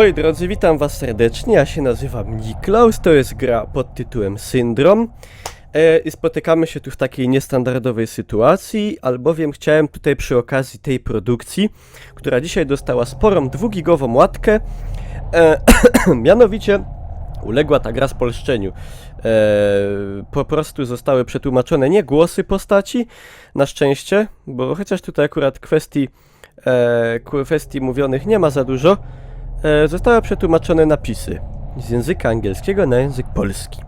Moi drodzy, witam was serdecznie, ja się nazywam Niklaus, to jest gra pod tytułem Syndrom. E, I spotykamy się tu w takiej niestandardowej sytuacji, albowiem chciałem tutaj przy okazji tej produkcji, która dzisiaj dostała sporą dwugigową łatkę, e, mianowicie uległa ta gra spolszczeniu. E, po prostu zostały przetłumaczone nie głosy postaci, na szczęście, bo chociaż tutaj akurat kwestii, e, kwestii mówionych nie ma za dużo, zostały przetłumaczone napisy z języka angielskiego na język polski.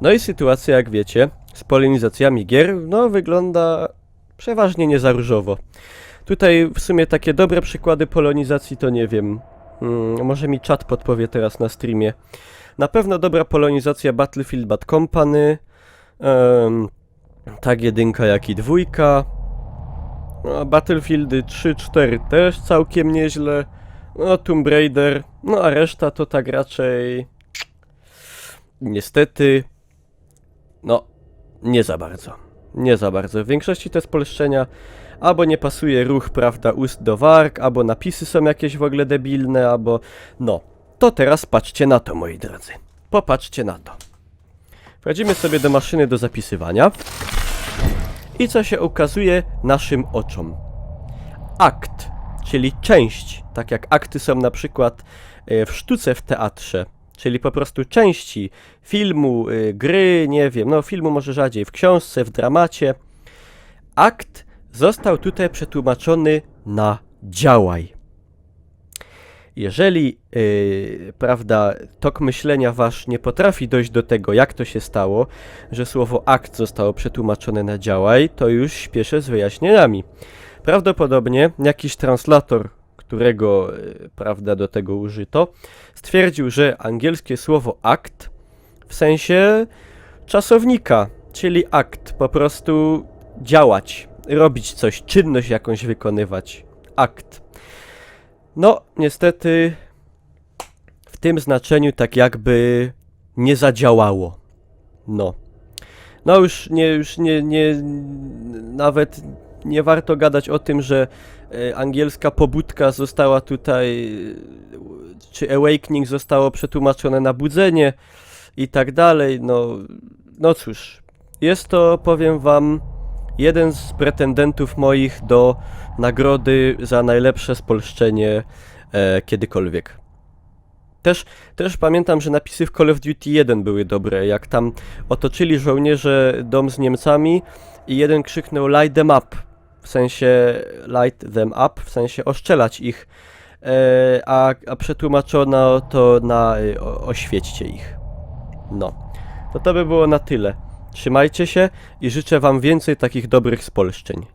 No i sytuacja, jak wiecie, z polinizacjami gier, no wygląda przeważnie nie za różowo. Tutaj w sumie takie dobre przykłady polonizacji to nie wiem. Mm, może mi czat podpowie teraz na streamie. Na pewno dobra polonizacja Battlefield Bad Company. em, tak jedynka, jak i dwójka. No, Battlefieldy 3-4 też całkiem nieźle. No, Tomb Raider. No, a reszta to tak raczej... Niestety... No, nie za bardzo. Nie za bardzo. W większości te spolszczenia albo nie pasuje ruch, prawda, ust do warg, albo napisy są jakieś w ogóle debilne, albo... No, to teraz patrzcie na to, moi drodzy. Popatrzcie na to. Wchodzimy sobie do maszyny do zapisywania. I co się ukazuje naszym oczom? Akt, czyli część, tak jak akty są na przykład e, w sztuce w teatrze, czyli po prostu części filmu, y, gry, nie wiem, no filmu może rzadziej, w książce, w dramacie. Akt został tutaj przetłumaczony na działaj. Jeżeli, yy, prawda, tok myślenia wasz nie potrafi dojść do tego, jak to się stało, że słowo akt zostało przetłumaczone na działaj, to już śpieszę z wyjaśnieniami. Prawdopodobnie jakiś translator, którego, yy, prawda, do tego użyto, stwierdził, że angielskie słowo akt w sensie czasownika, czyli akt, po prostu działać, robić coś, czynność jakąś wykonywać. Akt. No, niestety w tym znaczeniu tak jakby nie zadziałało. No. No już nie, już nie, nie, nawet nie warto gadać o tym, że e, angielska pobudka została tutaj, e, czy awakening zostało przetłumaczone na budzenie i tak dalej. No, no cóż, jest to, powiem wam, jeden z pretendentów moich do nagrody za najlepsze spolszczenie e, kiedykolwiek. Też, też pamiętam, że napisy w Call of Duty 1 były dobre, jak tam otoczyli żołnierze dom z Niemcami i jeden krzyknął light them up, w sensie light them up, w sensie oszczelać ich, e, a, a przetłumaczono to na e, o, oświećcie ich. No, to to by było na tyle. Trzymajcie się i życzę wam więcej takich dobrych spolszczeń.